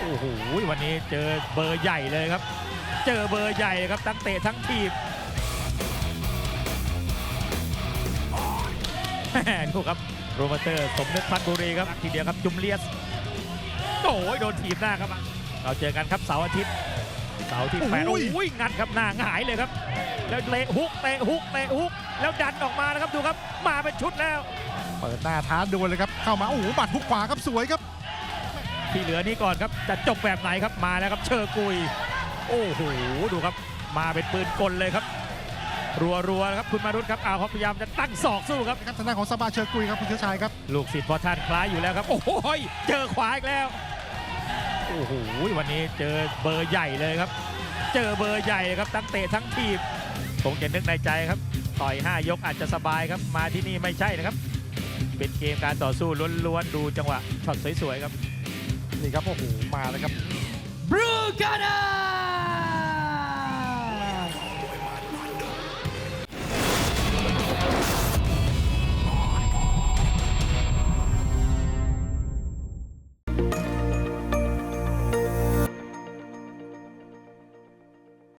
โอ้โหวันนี้เจอเบอร์ใหญ่เลยครับ เจอเบอร์ใหญ่ครับทั้งเตะทั้งทีบแหม่ดูครับโรเบอร์เตอร์สมนึกพันบุรีครับทีเดียวครับจุมเลียสโอ้ยโดนถีบหน้าครับ เราเจอกันครับเสาร์อาทิตย์เสาร์ที่แปดโอ้โอ้ยยงัดครับหน้าหงายเลยครับ แล้วเละฮุกเตะฮุกเตะฮุกแล้วดันออกมานะครับดูครับ มาเป็นชุดแล้ว เปิดหน้าท้าดวลเลยครับ เข้ามาโอ้โหบัตรทุกขวาครับสวยครับ ที่เหลือนี้ก่อนครับจะจบแบบไหนครับมาแล้วครับเชอร์กุย โอ้โหดูครับ มาเป็นปืนกลเลยครับ รัวๆนะครับคุณมารุตครับอ้าวเขาพยายามจะตั้งศอกสู้ครับครับทางด้านของสบาเชอร์กุยครับคุณเชื้อชายครับลูกศิษย์พอท่านคล้ายอยู่แล้วครับ โอ้โหยเจอขวาอีกแล้วโอ้โหวันนี้เจอเบอร์ใหญ่เลยครับ เจอเบอร์ใหญ่ครับทั้งเตะทั้งทีบคงจะนึกในใจครับต่อย 5 ยกอาจจะสบายครับมาที่นี่ไม่ใช่นะครับ เป็นเกมการต่อสู้ล้วนๆดูจังหวะช็อตสวยๆครับ นี่ครับโอ้โหมาแล้วครับบลูการ์